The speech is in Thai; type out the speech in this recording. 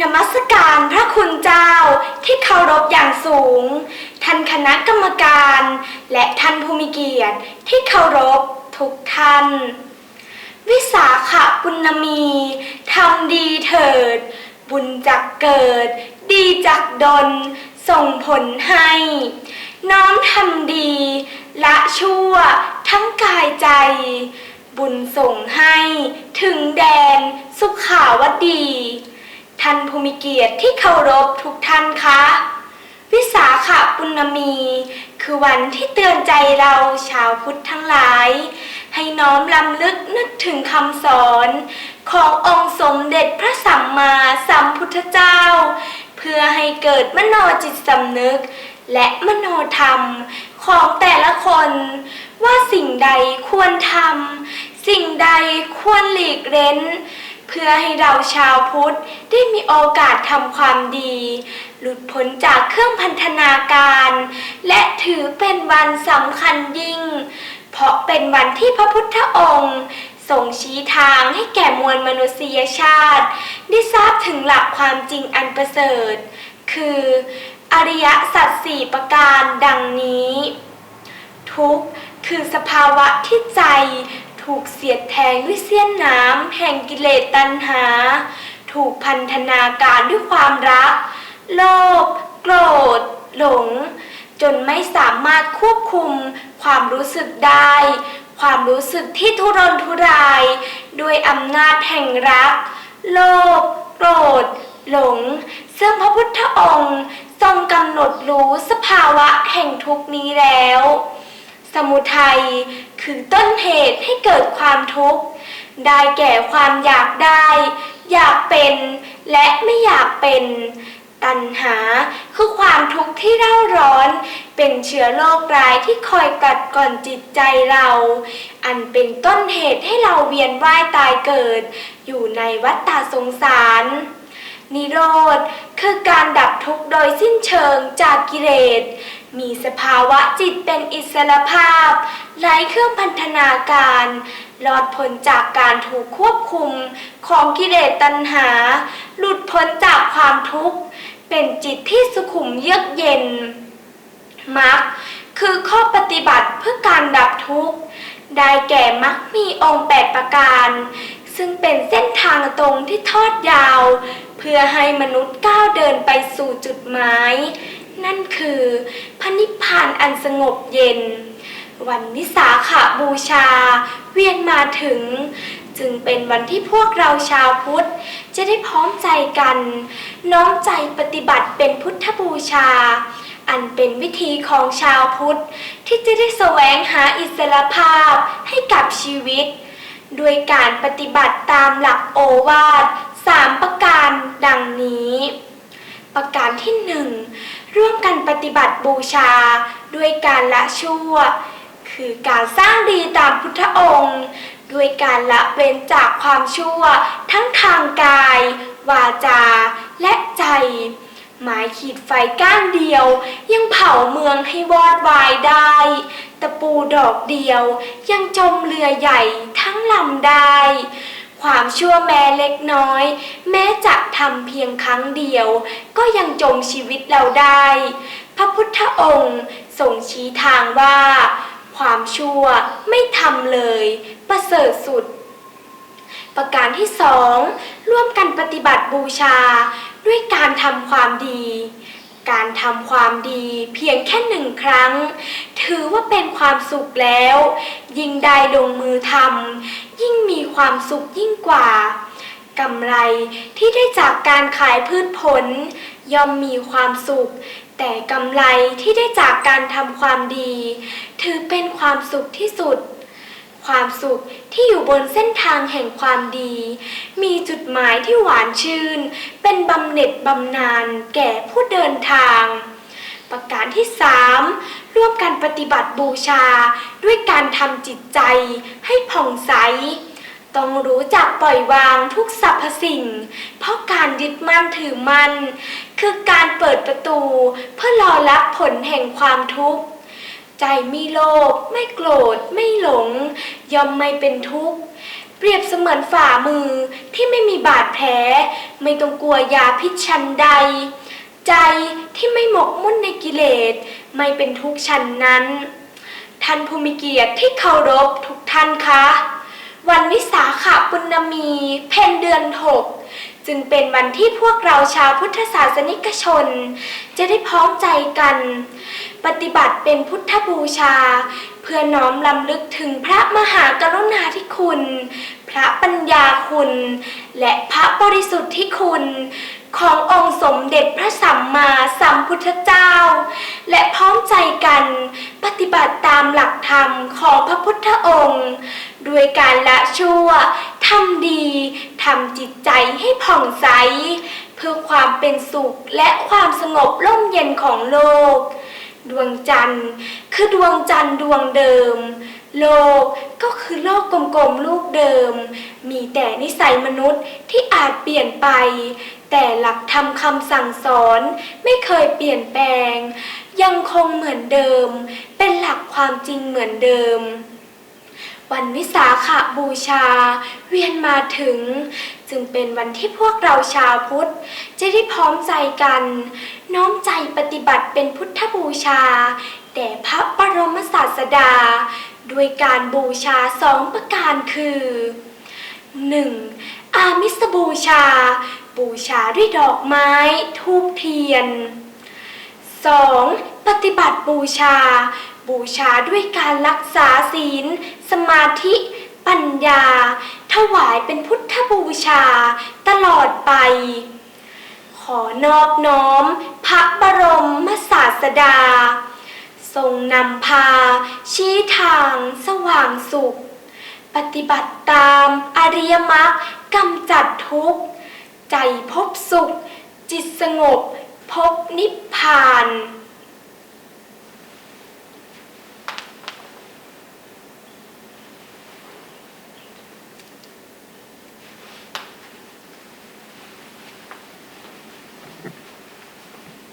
นมัสการพระคุณเจ้าที่เคารพอย่างสูง ท่านคณะกรรมการ และท่านผู้มีเกียรติที่เคารพทุกท่าน วิสาขบุญมีทำดีเถิด บุญจักเกิด ดีจักดนส่งผลให้ น้อมทำดี ละชั่วทั้งกายใจ บุญส่งให้ถึงแดนสุขาวดี ท่านภูมิเกียรติที่เคารพทุกท่านคะ วิสาขบุญมี คือวันที่เตือนใจเราชาวพุทธทั้งหลาย ให้น้อมลำลึกนึกถึงคำสอน ขององค์สมเด็จพระสัมมาสัมพุทธเจ้า เพื่อให้เกิดมโนจิตสำนึก และมโนธรรมของแต่ละคน ว่าสิ่งใดควรทำสิ่งใดควรหลีกเล้น เพื่อให้เราชาวพุทธได้มีโอกาสทำความดี หลุดพ้นจากเครื่องพันธนาการ และถือเป็นวันสำคัญยิ่ง เพราะเป็นวันที่พระพุทธองค์ส่งชี้ทางให้แก่มวลมนุษยชาติ ได้ทราบถึงหลักความจริงอันประเสริฐ คือ อริยสัจสี่ประการดังนี้ ทุกข์คือสภาวะที่ใจ ถูกเสียดแทงด้วยเสี้ยนน้ำแห่งกิเลสตัณหา ถูกพันธนาการด้วยความรัก โลภโกรธ หลง จนไม่สามารถควบคุมความรู้สึกได้ ความรู้สึกที่ทุรนทุราย ด้วยอำนาจแห่งรัก โลภโกรธ หลง ซึ่งพระพุทธองค์ทรงกำหนดรู้สภาวะแห่งทุกนี้แล้ว สมุทัยคือต้นเหตุให้เกิดความทุกข์ ได้แก่ความอยากได้ อยากเป็นและไม่อยากเป็น ตัณหาคือความทุกข์ที่เร่าร้อน เป็นเชื้อโรคร้ายที่คอยกัดก่อนจิตใจเรา อันเป็นต้นเหตุให้เราเวียนว่ายตายเกิด อยู่ในวัฏฏะสงสารนิโรธคือการดับทุกข์โดยสิ้นเชิงจากกิเลสมีสภาวะจิตเป็นอิสระภาพไร้เครื่องพันธนาการหลอดพ้นจากการถูกควบคุมของกิเลสตัณหา หลุดพ้นจากความทุกข์ เป็นจิตที่สุขุมเยือกเย็นมรรคคือข้อปฏิบัติเพื่อการดับทุกข์ ได้แก่มรรคมีองค์แปดประการ ซึ่งเป็นเส้นทางตรงที่ทอดยาว เพื่อให้มนุษย์ก้าวเดินไปสู่จุดหมาย นั่นคือพระนิพพานอันสงบเย็น วันวิสาขาบูชา เวียนมาถึง จึงเป็นวันที่พวกเราชาวพุทธ จะได้พร้อมใจกัน น้อมใจปฏิบัติเป็นพุทธบูชา อันเป็นวิธีของชาวพุทธ ที่จะได้แสวงหาอิสรภาพให้กับชีวิต ด้วยการปฏิบัติตามหลักโอวาทสามประการดังนี้ประการที่หนึ่ง ร่วมกันปฏิบัติบูชา ด้วยการละชั่ว คือการสร้างดีตามพุทธองค์ ด้วยการละเว้นจากความชั่ว ทั้งทางกาย วาจา และใจ หมายขีดไฟก้านเดียว ยังเผาเมืองให้วอดวายได้ ตะปูดอกเดียว ยังจมเรือใหญ่ทั้งลำได้ ความชั่วแม้เล็กน้อย แม้จะทำเพียงครั้งเดียว ก็ยังจมชีวิตเราได้ พระพุทธองค์ทรงชี้ทางว่า ความชั่วไม่ทำเลย ประเสริฐสุด ประการที่สองร่วมกันปฏิบัติบูชาด้วยการทำความดี การทำความดีเพียงแค่หนึ่งครั้ง ถือว่าเป็นความสุขแล้ว ยิ่งได้ลงมือทำยิ่งมีความสุขยิ่งกว่ากำไรที่ได้จากการขายพืชผล ย่อมมีความสุข แต่กำไรที่ได้จากการทำความดี ถือเป็นความสุขที่สุด ความสุขที่อยู่บนเส้นทางแห่งความดี มีจุดหมายที่หวานชื่น เป็นบำเหน็จบำนาญแก่ผู้เดินทาง ประการที่สามร่วมกันปฏิบัติบูชาด้วยการทำจิตใจให้ผ่องใส ต้องรู้จักปล่อยวางทุกสรรพสิ่ง เพราะการยึดมั่นถือมั่นคือการเปิดประตูเพื่อรอรับผลแห่งความทุกข์ ใจไม่โลภไม่โกรธไม่หลง ย่อมไม่เป็นทุกข์ เปรียบเสมือนฝ่ามือที่ไม่มีบาดแผล ไม่ต้องกลัวยาพิษชันใด ใจที่ไม่หมกมุ่นในกิเลส ไม่เป็นทุกข์ชันนั้น ท่านผู้มีเกียรติที่เคารพทุกท่านคะวันวิสาขบุญมีเพ็ญเดือนหกจึงเป็นวันที่พวกเราชาวพุทธศาสนิกชน จะได้พร้อมใจกัน ปฏิบัติเป็นพุทธบูชา เพื่อน้อมลำลึกถึงพระมหากรุณาธิคุณ พระปัญญาคุณ และพระบริสุทธิคุณ ขององค์สมเด็จพระสัมมาสัมพุทธเจ้า และพร้อมใจกัน ปฏิบัติตามหลักธรรมของพระพุทธองค์ ด้วยการละชั่วทำดีทำจิตใจให้ผ่องใส เพื่อความเป็นสุขและความสงบร่มเย็นของโลก ดวงจันทร์ คือดวงจันทร์ดวงเดิม โลกก็คือโลกกลมๆลูกเดิม มีแต่นิสัยมนุษย์ที่อาจเปลี่ยนไป แต่หลักธรรมคำสั่งสอนไม่เคยเปลี่ยนแปลง ยังคงเหมือนเดิม เป็นหลักความจริงเหมือนเดิม วันวิสาขบูชา เวียนมาถึง จึงเป็นวันที่พวกเราชาวพุทธ จะได้พร้อมใจกัน น้อมใจปฏิบัติเป็นพุทธบูชาแต่พระบรมศาสดา ด้วยการบูชาสองประการคือ 1. อามิสบูชา บูชาด้วยดอกไม้ทูบเทียน 2. ปฏิบัติบูชา บูชาด้วยการรักษาศีล สมาธิ ปัญญา ถวายเป็นพุทธบูชาตลอดไป ขอนอบน้อม พระบรมมศาสดา ทรงนำพา ชี้ทางสว่างสุข ปฏิบัติตามอริยมรรคกำจัดทุกข์ ใจพบสุข จิตสงบพบนิพพาน